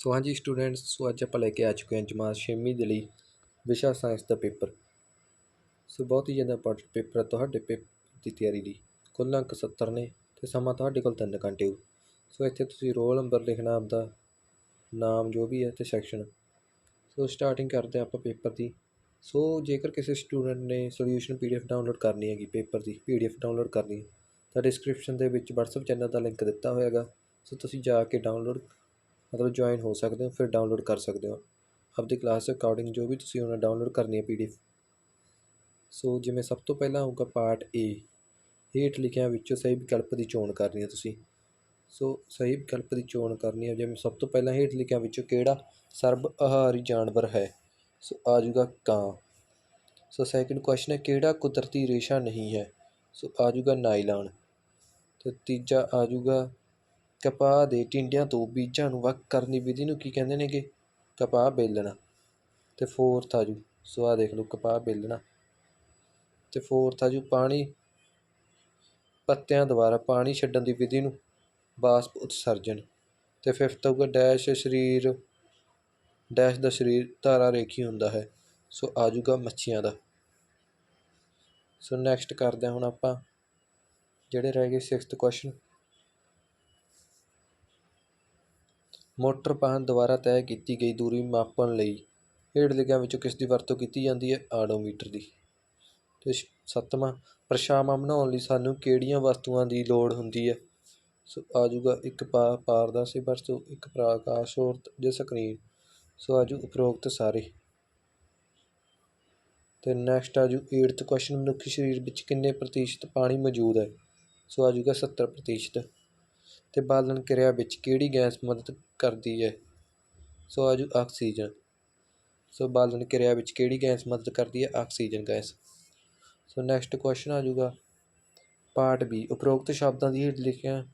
ਸੋ ਹਾਂਜੀ ਸਟੂਡੈਂਟਸ, ਸੋ ਅੱਜ ਆਪਾਂ ਲੈ ਕੇ ਆ ਚੁੱਕੇ ਹਾਂ ਜਮਾਤ ਛੇਵੀਂ ਦੇ ਲਈ ਵਿਸ਼ਾ ਸਾਇੰਸ ਦਾ ਪੇਪਰ। ਸੋ ਬਹੁਤ ਹੀ ਜ਼ਿਆਦਾ ਇੰਪੋਰਟੈਂਟ ਪੇਪਰ ਹੈ ਤੁਹਾਡੇ ਪੇਪਰ ਦੀ ਤਿਆਰੀ ਲਈ। ਕੁੱਲ ਅੰਕ 70 ਨੇ ਤੇ ਸਮਾਂ ਤੁਹਾਡੇ ਕੋਲ 3 ਘੰਟੇ ਹੋ। ਸੋ ਇੱਥੇ ਤੁਸੀਂ ਰੋਲ ਨੰਬਰ ਲਿਖਣਾ, ਆਪਦਾ ਨਾਮ ਜੋ ਵੀ ਹੈ ਤੇ ਸੈਕਸ਼ਨ ਸੋ ਸਟਾਰਟਿੰਗ ਕਰਦੇ ਹਾਂ ਆਪਾਂ ਪੇਪਰ ਦੀ। ਸੋ ਜੇਕਰ ਕਿਸੇ ਸਟੂਡੈਂਟ ਨੇ ਸੋਲੂਸ਼ਨ ਪੀਡੀਐਫ ਡਾਊਨਲੋਡ ਕਰਨੀ ਹੈਗੀ, ਪੇਪਰ ਦੀ ਪੀਡੀਐਫ ਡਾਊਨਲੋਡ ਕਰਨੀ ਤਾਂ ਡਿਸਕ੍ਰਿਪਸ਼ਨ ਦੇ ਵਿੱਚ WhatsApp ਚੈਨਲ ਦਾ ਲਿੰਕ ਦਿੱਤਾ ਹੋਏਗਾ ਸੋ ਤੁਸੀਂ ਜਾ ਕੇ ਡਾਊਨਲੋਡ ਮਤਲਬ ਜੁਆਇਨ ਹੋ ਸਕਦੇ ਹੋ, ਫਿਰ ਡਾਊਨਲੋਡ ਕਰ ਸਕਦੇ ਹੋ। ਆਪਦੀ ਕਲਾਸ ਦੇ ਅਕੋਰਡਿੰਗ ਜੋ ਵੀ ਤੁਸੀਂ ਉਹਨਾਂ ਡਾਊਨਲੋਡ ਕਰਨੀ ਹੈ ਪੀਡੀਐਫ ਸੋ ਜਿਵੇਂ ਸਭ ਤੋਂ ਪਹਿਲਾਂ ਹੋਊਗਾ ਪਾਰਟ ਏ ਹੇਠ ਲਿਖਿਆਂ ਵਿੱਚੋਂ ਸਹੀ ਵਿਕਲਪ ਦੀ ਚੋਣ ਕਰਨੀ ਹੈ ਤੁਸੀਂ। ਸੋ ਸਹੀ ਵਿਕਲਪ ਦੀ ਚੋਣ ਕਰਨੀ ਹੈ, ਜਿਵੇਂ ਸਭ ਤੋਂ ਪਹਿਲਾਂ ਹੇਠ ਲਿਖਿਆਂ ਵਿੱਚੋਂ ਕਿਹੜਾ? ਸਰਬ ਆਹਾਰੀ ਜਾਨਵਰ ਹੈ। ਸੋ ਆ ਜਾਊਗਾ ਕਾਂ। ਸੋ ਸੈਕਿੰਡ ਕੁਐਸਚਨ ਹੈ, ਕਿਹੜਾ ਕੁਦਰਤੀ ਰੇਸ਼ਾ ਨਹੀਂ ਹੈ? ਸੋ ਆ ਜਾਊਗਾ ਨਾਈਲਾਨ ਤੇ ਤੀਜਾ ਆ ਜਾਊਗਾ ਕਪਾਹ ਦੇ ਟਿੰਡਿਆਂ ਤੋਂ ਬੀਜਾਂ ਨੂੰ ਵੱਖ ਕਰਨ ਦੀ ਵਿਧੀ ਨੂੰ ਕੀ ਕਹਿੰਦੇ ਨੇਗੇ? ਕਪਾਹ ਬੇਲਣਾ। ਅਤੇ ਫੋਰਥ ਆ ਜੂ ਸੋ ਆ ਦੇਖ ਲਓ, ਕਪਾਹ ਬੇਲਣਾ। ਅਤੇ ਫੋਰਥ ਆ ਜੂ ਪਾਣੀ ਪੱਤਿਆਂ ਦੁਆਰਾ ਪਾਣੀ ਛੱਡਣ ਦੀ ਵਿਧੀ ਨੂੰ ਬਾਸਪ ਉਤਸਰਜਨ। ਅਤੇ ਫਿਫਥ ਆਊਗਾ ਡੈਸ਼ ਸਰੀਰ ਡੈਸ਼ ਦਾ ਸਰੀਰ ਧਾਰਾ ਰੇਖੀ ਹੁੰਦਾ ਹੈ। ਸੋ ਆ ਜੂਗਾ ਮੱਛੀਆਂ ਦਾ। ਸੋ ਨੈਕਸਟ ਕਰਦੇ ਹਾਂ ਹੁਣ ਆਪਾਂ ਜਿਹੜੇ ਰਹਿ ਗਏ 6th ਕੁਐਸਚਨ ਮੋਟਰ ਵਾਹਨ ਦੁਆਰਾ ਤੈਅ ਕੀਤੀ ਗਈ ਦੂਰੀ ਮਾਪਣ ਲਈ ਹੇਠ ਲਿਖਿਆਂ ਵਿੱਚੋਂ ਕਿਸ ਦੀ ਵਰਤੋਂ ਕੀਤੀ ਜਾਂਦੀ ਹੈ? ਆਡੋਮੀਟਰ ਦੀ। ਤੇ ਛ- ਸੱਤਵਾਂ, ਪਰਛਾਵਾਂ ਬਣਾਉਣ ਲਈ ਸਾਨੂੰ ਕਿਹੜੀਆਂ ਵਸਤੂਆਂ ਦੀ ਲੋੜ ਹੁੰਦੀ ਹੈ? ਸੋ ਆ ਜਾਊਗਾ ਇੱਕ ਪਾ, ਪਾਰਦਰਸ਼ੀ ਵਸਤੂ, ਇੱਕ ਪ੍ਰਕਾਸ਼ ਔਰਤ ਜਾਂ ਸਕਰੀਨ। ਸੋ ਆਜੂ ਉਪਰੋਕਤ ਸਾਰੇ। ਤੇ ਨੈਕਸਟ ਆ ਆਜੂ 8th ਕੁਐਸਚਨ ਮਨੁੱਖੀ ਸਰੀਰ ਵਿੱਚ ਕਿੰਨੇ ਪ੍ਰਤੀਸ਼ਤ ਪਾਣੀ ਮੌਜੂਦ ਹੈ? ਸੋ ਆ ਜੂਗਾ 70 ਪ੍ਰਤੀਸ਼ਤ। ਅਤੇ ਬਾਲਣ ਕਿਰਿਆ ਵਿੱਚ ਕਿਹੜੀ ਗੈਸ ਮਦਦ ਕਰਦੀ ਹੈ? ਸੋ ਆ ਜੂ ਆਕਸੀਜਨ। ਸੋ ਬਾਲਣ ਕਿਰਿਆ ਵਿੱਚ ਕਿਹੜੀ ਗੈਸ ਮਦਦ ਕਰਦੀ ਹੈ? Oxygen gas. So next question ਆ ਜੂਗਾ ਪਾਰਟ ਬੀ ਉਪਰੋਕਤ ਸ਼ਬਦਾਂ ਦੀ ਹੇਠ ਲਿਖਿਆ।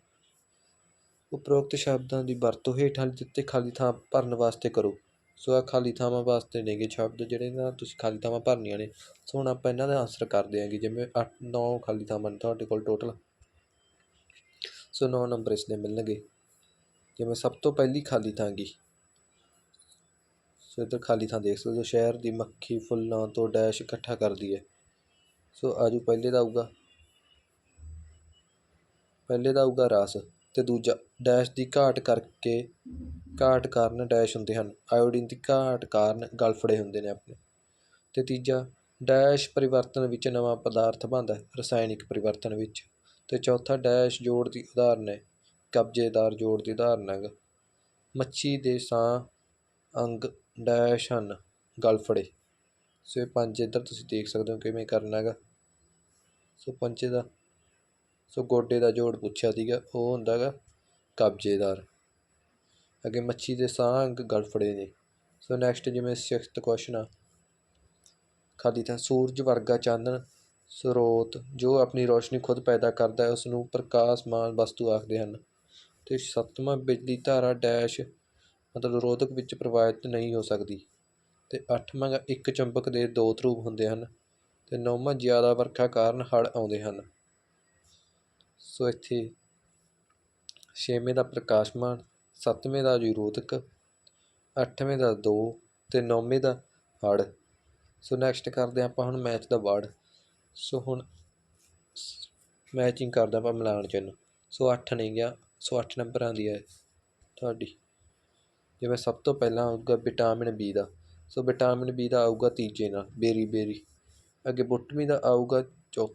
ਉਪਰੋਕਤ ਸ਼ਬਦਾਂ ਦੀ ਵਰਤੋਂ ਹੇਠਾਂ ਦਿੱਤੇ ਖਾਲੀ ਥਾਂ ਭਰਨ ਵਾਸਤੇ ਕਰੋ। ਸੋ ਆ ਖਾਲੀ ਥਾਵਾਂ ਵਾਸਤੇ ਨੇਗੇ ਸ਼ਬਦ, ਜਿਹੜੇ ਨਾਲ ਤੁਸੀਂ ਖਾਲੀ ਥਾਵਾਂ ਭਰਨੀਆਂ ਨੇ। ਸੋ ਹੁਣ ਆਪਾਂ ਇਹਨਾਂ ਦਾ ਆਨਸਰ ਕਰਦੇ ਆਂਗੇ ਜਿਵੇਂ 8 9 ਖਾਲੀ ਥਾਵਾਂ ਨੇ ਤੁਹਾਡੇ ਕੋਲ ਟੋਟਲ ਸੋ 9 ਨੰਬਰ ਇਸ ਦੇ ਮਿਲਣਗੇ। ਜਿਵੇਂ ਸਭ ਤੋਂ ਪਹਿਲੀ ਖਾਲੀ ਥਾਂ ਗਈ, ਸੋ ਇੱਧਰ ਖਾਲੀ ਥਾਂ ਦੇਖ ਸਕਦੇ ਹੋ, ਸ਼ਹਿਰ ਦੀ ਮੱਖੀ ਫੁੱਲਾਂ ਤੋਂ ਡੈਸ਼ ਇਕੱਠਾ ਕਰਦੀ ਹੈ। ਸੋ ਆਜੂ ਪਹਿਲੇ ਦਾ ਆਊਗਾ। ਪਹਿਲੇ ਦਾ ਆਊਗਾ ਰਾਸ ਤੇ ਦੂਜਾ, ਡੈਸ਼ ਦੀ ਘਾਟ ਕਰਕੇ ਘਾਟ ਕਾਰਨ ਡੈਸ਼ ਹੁੰਦੇ ਹਨ। ਆਇਓਡੀਨ ਦੀ ਘਾਟ ਕਾਰਨ ਗਲਫੜੇ ਹੁੰਦੇ ਨੇ ਆਪਣੇ। ਤੇ ਤੀਜਾ, ਡੈਸ਼ ਪਰਿਵਰਤਨ ਵਿੱਚ ਨਵਾਂ ਪਦਾਰਥ ਬਣਦਾ ਰਸਾਇਣਿਕ ਪਰਿਵਰਤਨ ਵਿੱਚ। ਅਤੇ ਚੌਥਾ ਡੈਸ਼ ਜੋੜ ਦੀ ਉਦਾਹਰਨ ਹੈ, ਕਬਜ਼ੇਦਾਰ ਜੋੜ ਦੀ ਉਦਾਹਰਨ ਹੈਗਾ। ਮੱਛੀ ਦੇ ਸਾਹ ਅੰਗ ਡੈਸ਼ ਹਨ ਗਲਫੜੇ ਸੋ ਇਹ ਪੰਜ ਇੱਧਰ ਤੁਸੀਂ ਦੇਖ ਸਕਦੇ ਹੋ ਕਿਵੇਂ ਕਰਨਾ ਹੈਗਾ। ਸੋ ਪੰਜੇ ਦਾ, ਸੋ ਗੋਡੇ ਦਾ ਜੋੜ ਪੁੱਛਿਆ ਸੀਗਾ, ਉਹ ਹੁੰਦਾ ਹੈਗਾ ਕਬਜ਼ੇਦਾਰ। ਅੱਗੇ ਮੱਛੀ ਦੇ ਸਾਹ ਅੰਗ ਗਲਫੜੇ ਨੇ। ਸੋ ਨੈਕਸਟ ਜਿਵੇਂ ਸਿਕਸਥ ਕੁਐਸਚਨ ਆ। ਖਾਲੀ ਤਾਂ ਸੂਰਜ ਵਰਗਾ ਚਾਨਣ ਸਰੋਤ, ਜੋ ਆਪਣੀ ਰੋਸ਼ਨੀ ਖੁਦ ਪੈਦਾ ਕਰਦਾ ਹੈ ਉਸ ਨੂੰ ਪ੍ਰਕਾਸ਼ਮਾਨ ਵਸਤੂ ਆਖਦੇ ਹਨ। ਅਤੇ ਸੱਤਵਾਂ ਬਿਜਲੀ ਧਾਰਾ ਡੈਸ਼ ਮਤਲਬ ਰੋਧਕ ਵਿੱਚ ਪ੍ਰਵਾਹਿਤ ਨਹੀਂ ਹੋ ਸਕਦੀ। ਅਤੇ ਅੱਠਵਾਂ ਗਾ ਇੱਕ ਚੁੰਬਕ ਦੇ ਦੋ ਧਰੂਵ ਹੁੰਦੇ ਹਨ ਅਤੇ ਨੌਵਾਂ ਜ਼ਿਆਦਾ ਵਰਖਾ ਕਾਰਨ ਹੜ੍ਹ ਆਉਂਦੇ ਹਨ। ਸੋ ਇੱਥੇ ਛੇਵੇਂ ਦਾ ਪ੍ਰਕਾਸ਼ਮਾਨ, ਸੱਤਵੇਂ ਦਾ ਰੋਧਕ, ਅੱਠਵੇਂ ਦਾ ਦੋ ਅਤੇ ਨੌਵੇਂ ਦਾ ਹੜ੍ਹ। ਸੋ ਨੈਕਸਟ ਕਰਦੇ ਹਾਂ ਆਪਾਂ ਹੁਣ ਮੈਚ ਦਾ ਵਰਡ ਸੋ ਹੁਣ ਮੈਚਿੰਗ ਕਰਦਾ ਆਪਾਂ ਮਿਲਾਨ ਚਿੰਨ੍ਹ ਸੋ 8 ਨਹੀਂ ਗਿਆ। ਸੋ 8 ਨੰਬਰਾਂ ਦੀ ਹੈ ਤੁਹਾਡੀ। ਜਿਵੇਂ ਸਭ ਤੋਂ ਪਹਿਲਾਂ ਆਊਗਾ ਵਿਟਾਮਿਨ ਬੀ ਦਾ। ਸੋ ਵਿਟਾਮਿਨ ਬੀ ਦਾ ਆਊਗਾ ਤੀਜੇ ਨਾਲ, ਬੇਰੀ ਬੇਰੀ। ਅੱਗੇ ਬੁੱਟਮੀ ਦਾ ਆਊਗਾ ਚੌ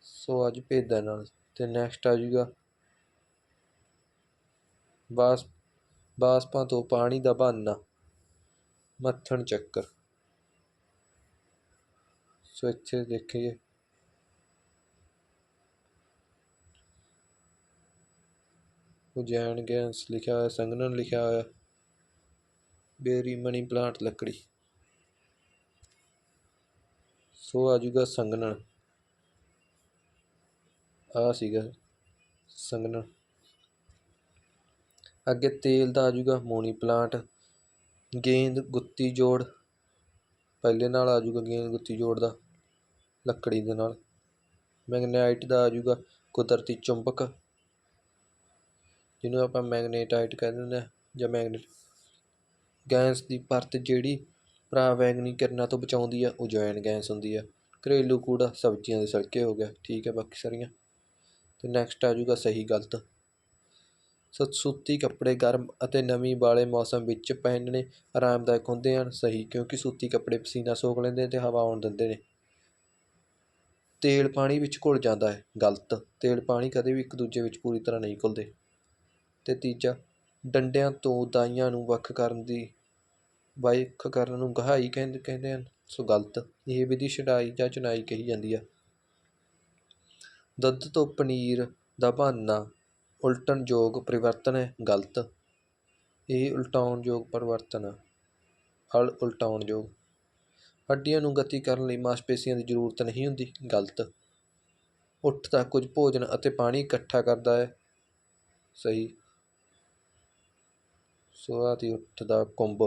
ਸੋ ਅੱਜ ਭੇਦਾਂ ਨਾਲ। ਤੇ ਨੈਕਸਟ ਆ ਜੂਗਾ ਬਾਸ, ਬਾਸਪਾਂ ਤੋਂ ਪਾਣੀ ਦਾ ਬਹਾਨਾ। ਮੱਥਣ ਚੱਕਰ। ਸੋ ਇੱਥੇ ਦੇਖੀਏ। ਉਜੈਨ ਗੈਸ ਲਿਖਿਆ ਹੋਇਆ, ਸੰਗਨਨ ਲਿਖਿਆ ਹੋਇਆ। ਬੇਰੀ ਮਨੀ ਪਲਾਂਟ ਲੱਕੜੀ। ਸੋ ਆ ਜੂਗਾ ਸੰਗਨਨ। ਆ ਸੀਗਾ ਸੰਗਨਨ। ਅੱਗੇ ਤੇਲ ਦਾ ਆ ਜਾਊਗਾ ਮੋਨੀ ਪਲਾਂਟ। ਗੇਂਦ ਗੁੱਤੀ ਜੋੜ। ਪਹਿਲੇ ਨਾਲ ਆ ਜਾਊਗਾ ਗੇਂਦ ਗੁੱਤੀ ਜੋੜ ਦਾ। ਲੱਕੜੀ ਦੇ ਨਾਲ। ਮੈਗਨਾਈਟ ਦਾ ਆ ਜੂਗਾ ਕੁਦਰਤੀ ਚੁੰਬਕ, ਜਿਹਨੂੰ ਆਪਾਂ ਮੈਗਨੇਟਾਈਟ ਕਹਿੰਦੇ ਹੁੰਦੇ ਹਾਂ ਜਾਂ ਮੈਗਨੇਟ, ਗੈਸ ਦੀ ਪਰਤ ਜਿਹੜੀ ਪਰਾਬੈਂਗਨੀ ਕਿਰਨਾਂ ਤੋਂ ਬਚਾਉਂਦੀ ਆ ਉਜੈਨ ਗੈਸ ਹੁੰਦੀ ਆ। ਘਰੇਲੂ ਕੂੜਾ ਸਬਜ਼ੀਆਂ ਦੇ ਛਿਲਕੇ ਹੋ ਗਿਆ, ਠੀਕ ਹੈ ਬਾਕੀ ਸਾਰੀਆਂ। ਤੇ ਨੈਕਸਟ ਆ ਜੂਗਾ ਸਹੀ ਗਲਤ। ਸੋ ਸੂਤੀ ਕੱਪੜੇ ਗਰਮ ਅਤੇ ਨਮੀ ਵਾਲੇ ਮੌਸਮ ਵਿੱਚ ਪਹਿਨਣੇ ਆਰਾਮਦਾਇਕ ਹੁੰਦੇ ਹਨ, ਸਹੀ, ਕਿਉਂਕਿ ਸੂਤੀ ਕੱਪੜੇ ਪਸੀਨਾ ਸੋਖ ਲੈਂਦੇ ਤੇ ਹਵਾ ਆਉਣ ਦਿੰਦੇ ਨੇ। ਤੇਲ ਪਾਣੀ ਵਿੱਚ ਘੁਲ ਜਾਂਦਾ ਹੈ, ਗਲਤ। ਤੇਲ ਪਾਣੀ ਕਦੇ ਵੀ ਇੱਕ ਦੂਜੇ ਵਿੱਚ ਪੂਰੀ ਤਰ੍ਹਾਂ ਨਹੀਂ ਘੁਲਦੇ। ਅਤੇ ਤੀਜਾ, ਡੰਡਿਆਂ ਤੋਂ ਦਾਈਆਂ ਨੂੰ ਵੱਖ ਕਰਨ ਦੀ ਵੱਖ ਕਰਨ ਨੂੰ ਗਹਾਈ ਕਹਿੰਦੇ ਕਹਿੰਦੇ ਹਨ। ਸੋ ਗਲਤ, ਇਹ ਵਿਧੀ ਛਡਾਈ ਜਾਂ ਚੁਨਾਈ ਕਹੀ ਜਾਂਦੀ ਆ। ਦੁੱਧ ਤੋਂ ਪਨੀਰ ਦਾ ਬਣਨਾ ਉਲਟਣਯੋਗ ਪਰਿਵਰਤਨ ਹੈ, ਗਲਤ। ਇਹ ਉਲਟਾਉਣਯੋਗ ਪਰਿਵਰਤਨ ਆ। ਹਲ ਉਲਟਾਉਣਯੋਗ ਹੱਡੀਆਂ ਨੂੰ ਗਤੀ ਕਰਨ ਲਈ ਮਾਸਪੇਸ਼ੀਆਂ ਦੀ ਜ਼ਰੂਰਤ ਨਹੀਂ ਹੁੰਦੀ। ਗਲਤ। ਉੱਠ ਤਾਂ ਕੁਝ ਭੋਜਨ ਅਤੇ ਪਾਣੀ ਇਕੱਠਾ ਕਰਦਾ ਹੈ। ਸਹੀ। ਸੁਆਹ ਦੀ ਉੱਠ ਦਾ ਕੁੰਭ।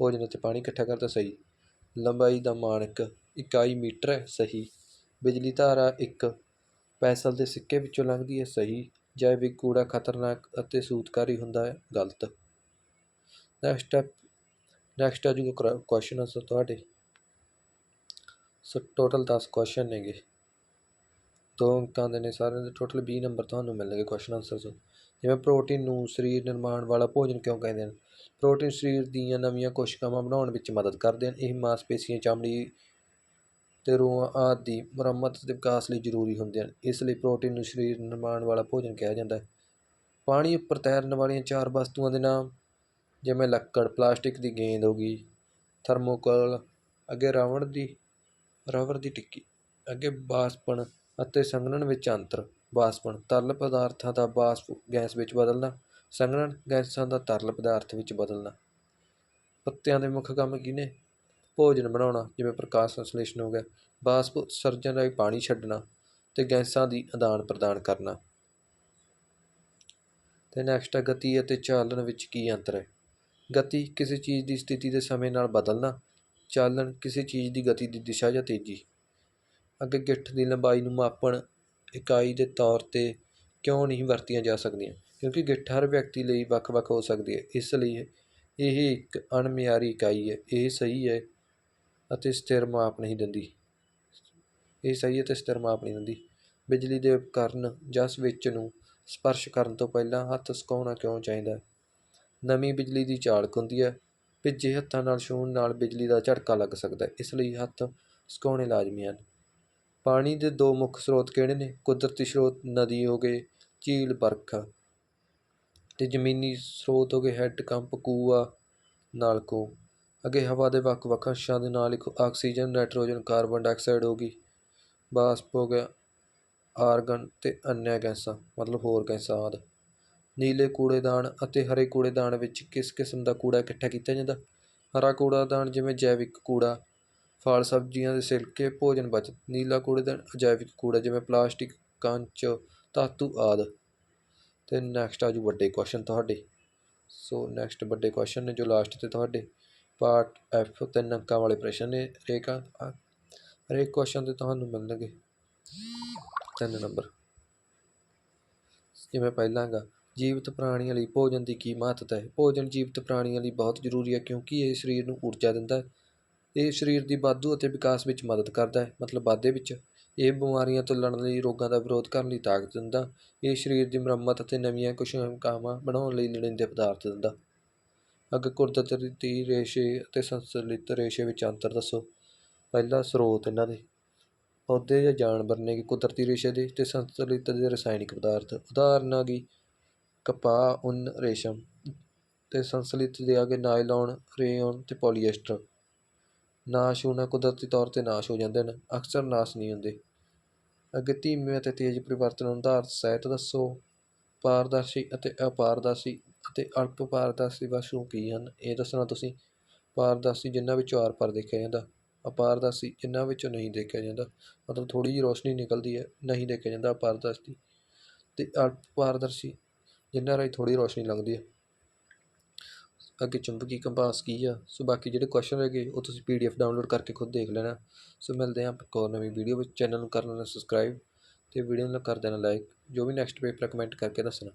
ਭੋਜਨ ਅਤੇ ਪਾਣੀ ਇਕੱਠਾ ਕਰਦਾ ਸਹੀ। ਲੰਬਾਈ ਦਾ ਮਾਣਕ ਇਕਾਈ ਮੀਟਰ ਹੈ। ਸਹੀ। ਬਿਜਲੀ ਧਾਰਾ ਇੱਕ ਪੈਸਲ ਦੇ ਸਿੱਕੇ ਵਿੱਚੋਂ ਲੰਘਦੀ ਹੈ। ਸਹੀ। ਜੈਵਿਕ ਕੂੜਾ ਖਤਰਨਾਕ ਅਤੇ ਸੂਤਕਾਰੀ ਹੁੰਦਾ ਹੈ। ਗਲਤ। ਨੈਕਸਟ ਸਟੈਪ ਨੈਕਸਟ ਆ ਜੂਗਾ ਕੁਐਸਚਨ ਆਨਸਰ ਤੁਹਾਡੇ। ਸੋ ਟੋਟਲ 10 ਕੁਐਸਚਨ ਨੇਗੇ। ਦੋ ਅੰਕਾਂ ਦੇ ਨੇ ਸਾਰਿਆਂ ਦੇ ਟੋਟਲ 20 ਨੰਬਰ ਤੁਹਾਨੂੰ ਮਿਲਣਗੇ ਕੁਐਸਚਨ ਆਨਸਰ ਜਿਵੇਂ ਪ੍ਰੋਟੀਨ ਨੂੰ ਸਰੀਰ ਨਿਰਮਾਣ ਵਾਲਾ ਭੋਜਨ ਕਿਉਂ ਕਹਿੰਦੇ ਹਨ? ਪ੍ਰੋਟੀਨ ਸਰੀਰ ਦੀਆਂ ਨਵੀਆਂ ਕੋਸ਼ਿਕਾਵਾਂ ਬਣਾਉਣ ਵਿੱਚ ਮਦਦ ਕਰਦੇ ਹਨ। ਇਹ ਮਾਸਪੇਸ਼ੀਆਂ, ਚਮੜੀ ਤੇ ਰੂਹਾਂ ਆਦਿ ਦੀ ਮੁਰੰਮਤ ਤੇ ਵਿਕਾਸ ਲਈ ਜ਼ਰੂਰੀ ਹੁੰਦੇ ਹਨ। ਇਸ ਲਈ ਪ੍ਰੋਟੀਨ ਨੂੰ ਸਰੀਰ ਨਿਰਮਾਣ ਵਾਲਾ ਭੋਜਨ ਕਿਹਾ ਜਾਂਦਾ ਹੈ। ਪਾਣੀ ਉੱਪਰ ਤੈਰਨ ਵਾਲੀਆਂ ਚਾਰ ਵਸਤੂਆਂ ਦੇ ਨਾਮ ਜਿਵੇਂ ਲੱਕੜ, ਪਲਾਸਟਿਕ ਦੀ ਗੇਂਦ ਹੋ ਗਈ, ਥਰਮੋਕੋਲ, ਅੱਗੇ ਰਾਵਣ ਦੀ ਰਬਰ ਦੀ ਟਿੱਕੀ, ਅੱਗੇ ਬਾਸਪਣ ਅਤੇ ਸੰਘਣਨ ਵਿੱਚ ਅੰਤਰ ਬਾਸਪਣ। ਤਰਲ ਪਦਾਰਥਾਂ ਦਾ ਬਾਸਪ ਗੈਸ ਵਿੱਚ ਬਦਲਣਾ, ਸੰਘਣਨ ਗੈਸਾਂ ਦਾ ਤਰਲ ਪਦਾਰਥ ਵਿੱਚ ਬਦਲਣਾ। ਪੱਤਿਆਂ ਦੇ ਮੁੱਖ ਕੰਮ ਕੀ ਨੇ? ਭੋਜਨ ਬਣਾਉਣਾ, ਜਿਵੇਂ ਪ੍ਰਕਾਸ਼ ਸੰਸ਼ਲੇਸ਼ਣ ਹੋ ਗਿਆ, ਬਾਸਪ ਉਤਸਰਜਨ ਰਾਹੀਂ ਪਾਣੀ ਛੱਡਣਾ ਤੇ ਗੈਸਾਂ ਦੀ ਆਦਾਨ ਪ੍ਰਦਾਨ ਕਰਨਾ। ਤੇ ਨੈਕਸਟ ਹੈ ਗਤੀ ਅਤੇ ਚਾਲਨ ਵਿੱਚ ਕੀ ਅੰਤਰ ਹੈ? ਗਤੀ ਕਿਸੇ ਚੀਜ਼ ਦੀ ਸਥਿਤੀ ਦੇ ਸਮੇਂ ਨਾਲ ਬਦਲਣਾ, ਚਾਲਣ ਕਿਸੇ ਚੀਜ਼ ਦੀ ਗਤੀ ਦੀ ਦਿਸ਼ਾ ਜਾਂ ਤੇਜ਼ੀ। ਅੱਗੇ ਗਿੱਠ ਦੀ ਲੰਬਾਈ ਨੂੰ ਮਾਪਣ, ਇਕਾਈ ਦੇ ਤੌਰ 'ਤੇ ਕਿਉਂ ਨਹੀਂ ਵਰਤੀਆਂ ਜਾ ਸਕਦੀਆਂ? ਕਿਉਂਕਿ ਗਿੱਠ ਹਰ ਵਿਅਕਤੀ ਲਈ ਵੱਖ-ਵੱਖ ਹੋ ਸਕਦੀ ਹੈ। ਇਸ ਲਈ ਇਹ ਇੱਕ ਅਣਮਿਆਰੀ ਇਕਾਈ ਹੈ। ਇਹ ਸਹੀ ਹੈ ਅਤੇ ਸਥਿਰ ਮਾਪ ਨਹੀਂ ਦਿੰਦੀ। ਇਹ ਸਹੀ ਅਤੇ ਸਥਿਰ ਮਾਪ ਨਹੀਂ ਦਿੰਦੀ। ਬਿਜਲੀ ਦੇ ਉਪਕਰਨ ਜਾਂ ਸਵਿੱਚ ਨੂੰ ਸਪਰਸ਼ ਕਰਨ ਤੋਂ ਪਹਿਲਾਂ ਹੱਥ ਸੁਕਾਉਣਾ ਕਿਉਂ ਚਾਹੀਦਾ ਹੈ? ਨਵੀਂ ਬਿਜਲੀ ਦੀ ਚਾਲਕ ਹੁੰਦੀ ਹੈ। ਭਿੱਜੇ ਹੱਥਾਂ ਨਾਲ ਛੂਹਣ ਨਾਲ ਬਿਜਲੀ ਦਾ ਝਟਕਾ ਲੱਗ ਸਕਦਾ ਇਸ ਲਈ ਹੱਥ ਸੁਕਾਉਣੇ ਲਾਜ਼ਮੀ ਹਨ। ਪਾਣੀ ਦੇ ਦੋ ਮੁੱਖ ਸਰੋਤ ਕਿਹੜੇ ਨੇ? ਕੁਦਰਤੀ ਸਰੋਤ ਨਦੀ ਹੋ ਗਏ, ਝੀਲ ਵਰਖਾ ਅਤੇ ਜ਼ਮੀਨੀ ਸਰੋਤ ਹੋ ਗਏ ਹੈੱਡ ਕੰਪ ਕੂਆ, ਨਲਕੂ। ਅੱਗੇ ਹਵਾ ਦੇ ਵੱਖ-ਵੱਖ ਅੰਸ਼ਾਂ ਦੇ ਨਾਲ ਇੱਕ ਆਕਸੀਜਨ, ਨਾਈਟ੍ਰੋਜਨ, ਕਾਰਬਨ ਡਾਈਆਕਸਾਈਡ ਹੋ ਗਈ। ਬਾਸਪ ਹੋ ਗਿਆ ਆਰਗਨ ਅਤੇ ਅਨਿਆ ਗੈਸਾਂ, ਮਤਲਬ ਹੋਰ ਗੈਸਾਂ ਆਦਿ। ਨੀਲੇ ਕੂੜੇਦਾਨ ਅਤੇ ਹਰੇ ਕੂੜੇਦਾਨ ਵਿੱਚ ਕਿਸ ਕਿਸਮ ਦਾ ਕੂੜਾ ਇਕੱਠਾ ਕੀਤਾ ਜਾਂਦਾ? ਹਰਾ ਕੂੜਾਦਾਨ ਜਿਵੇਂ ਜੈਵਿਕ ਕੂੜਾ, ਫਲ ਸਬਜ਼ੀਆਂ ਦੇ ਛਿਲਕੇ ਭੋਜਨ ਬਚਤ, ਨੀਲਾ ਕੂੜੇਦਾਨ, ਅਜੈਵਿਕ ਕੂੜਾ ਜਿਵੇਂ ਪਲਾਸਟਿਕ, ਕੰਚ, ਧਾਤੂ ਆਦਿ। ਅਤੇ ਨੈਕਸਟ ਆ ਜੂ ਵੱਡੇ ਕੁਐਸਚਨ ਤੁਹਾਡੇ। ਸੋ ਨੈਕਸਟ ਵੱਡੇ ਕੁਐਸਚਨ ਨੇ ਜੋ ਲਾਸਟ ਤੇ ਤੁਹਾਡੇ। ਪਾਰਟ ਐਫ ਤਿੰਨ ਅੰਕਾਂ ਵਾਲੇ ਪ੍ਰਸ਼ਨ ਨੇ ਹਰੇਕ ਹਰੇਕ ਕੁਐਸਚਨ ਤੇ ਤੁਹਾਨੂੰ ਮਿਲਣਗੇ। ਤਿੰਨ ਨੰਬਰ ਜਿਵੇਂ ਪਹਿਲਾ ਹੈਗਾ ਜੀਵਤ ਪ੍ਰਾਣੀਆਂ ਲਈ ਭੋਜਨ ਦੀ ਕੀ ਮਹੱਤਤਾ ਹੈ? ਭੋਜਨ ਜੀਵਤ ਪ੍ਰਾਣੀਆਂ ਲਈ ਬਹੁਤ ਜ਼ਰੂਰੀ ਹੈ ਕਿਉਂਕਿ ਇਹ ਸਰੀਰ ਨੂੰ ਊਰਜਾ ਦਿੰਦਾ ਹੈ। ਇਹ ਸਰੀਰ ਦੀ ਵਾਧੂ ਅਤੇ ਵਿਕਾਸ ਵਿੱਚ ਮਦਦ ਕਰਦਾ ਹੈ, ਮਤਲਬ ਵਾਧੇ ਵਿੱਚ। ਇਹ ਬਿਮਾਰੀਆਂ ਤੋਂ ਲੜਨ ਲਈ ਰੋਗਾਂ ਦਾ ਵਿਰੋਧ ਕਰਨ ਲਈ ਤਾਕਤ ਦਿੰਦਾ। ਇਹ ਸਰੀਰ ਦੀ ਮੁਰੰਮਤ ਅਤੇ ਨਵੀਆਂ ਕੋਸ਼ਿਕਾਵਾਂ ਬਣਾਉਣ ਲਈ ਲੋੜੀਂਦੇ ਪਦਾਰਥ ਦਿੰਦਾ। ਅੱਗੇ ਕੁਦਰਤੀ ਰੇਸ਼ੇ ਅਤੇ ਸੰਸਲਿਤ ਰੇਸ਼ੇ ਵਿੱਚ ਅੰਤਰ ਦੱਸੋ। ਪਹਿਲਾ ਸਰੋਤ ਇਹਨਾਂ ਦੇ। ਪੌਦੇ ਜਾਂ ਜਾਨਵਰ ਨੇ ਕਿ ਕੁਦਰਤੀ ਰੇਸ਼ੇ ਦੇ ਤੇ ਸੰਤੁਲਿਤ ਦੇ ਰਸਾਇਣਿਕ ਪਦਾਰਥ। ਉਦਾਹਰਨ ਆ ਗਈ ਕਪਾਹ, ਉੱਨ, ਰੇਸ਼ਮ ਅਤੇ ਸੰਸਲਿਤ ਦੇ ਆਗੇ ਨਾਇਲੌਨ ਰੇਯੋਨ ਅਤੇ ਪੋਲੀਐਸਟਰ। ਨਾਸ਼ ਹੋਣਾ ਕੁਦਰਤੀ ਤੌਰ ਤੇ ਨਾਸ਼ ਹੋ ਜਾਂਦੇ ਹਨ, ਅਕਸਰ ਨਾਸ਼ ਨਹੀਂ ਹੁੰਦੇ। ਅੱਗੇ ਧੀਮੇ ਅਤੇ ਤੇਜ਼ ਪਰਿਵਰਤਨ ਨੂੰ ਸਹਿਤ ਦੱਸੋ। ਪਾਰਦਰਸ਼ੀ ਅਤੇ ਅਪਾਰਦਰਸ਼ੀ ਅਤੇ ਅਲਪ ਪਾਰਦਰਸ਼ੀ ਵਸਤੂ ਕੀ ਹਨ? ਇਹ ਦੱਸਣਾ ਤੁਸੀਂ, ਪਾਰਦਰਸ਼ੀ ਜਿਨ੍ਹਾਂ ਵਿੱਚੋਂ ਆਰ ਪਾਰ ਦੇਖਿਆ ਜਾਂਦਾ, ਅਪਾਰਦਰਸ਼ੀ ਜਿਨ੍ਹਾਂ ਵਿੱਚੋਂ ਨਹੀਂ ਦੇਖਿਆ ਜਾਂਦਾ। ਮਤਲਬ ਥੋੜ੍ਹੀ ਜਿਹੀ ਰੋਸ਼ਨੀ ਨਿਕਲਦੀ ਹੈ, ਨਹੀਂ ਦੇਖਿਆ ਜਾਂਦਾ ਅਪਾਰਦਰਸ਼ੀ ਅਤੇ ਅਲਪ ਪਾਰਦਰਸ਼ੀ ਜਿਨ੍ਹਾਂ ਰਾਹੀਂ ਥੋੜ੍ਹੀ ਰੋਸ਼ਨੀ ਲੰਘਦੀ ਹੈ ਅੱਗੇ ਚੁੰਬਕੀ ਕੰਪਾਸ ਕੀ ਆ? ਸੋ ਬਾਕੀ ਜਿਹੜੇ ਕੁਐਸਚਨ ਹੈਗੇ, ਉਹ ਤੁਸੀਂ ਪੀਡੀਐਫ ਡਾਊਨਲੋਡ ਕਰਕੇ ਖੁਦ ਦੇਖ ਲੈਣਾ। ਸੋ ਮਿਲਦੇ ਹਾਂ ਆਪਾਂ ਇੱਕ ਹੋਰ ਨਵੀਂ ਵੀਡੀਓ ਵਿੱਚ। ਚੈਨਲ ਨੂੰ ਕਰ ਲੈਣਾ ਸਬਸਕ੍ਰਾਈਬ ਅਤੇ ਵੀਡੀਓ ਨੂੰ ਕਰ ਦੇਣਾ ਲਾਈਕ ਜੋ ਵੀ ਨੈਕਸਟ ਪੇਪਰ ਕਮੈਂਟ ਕਰਕੇ ਦੱਸਣਾ।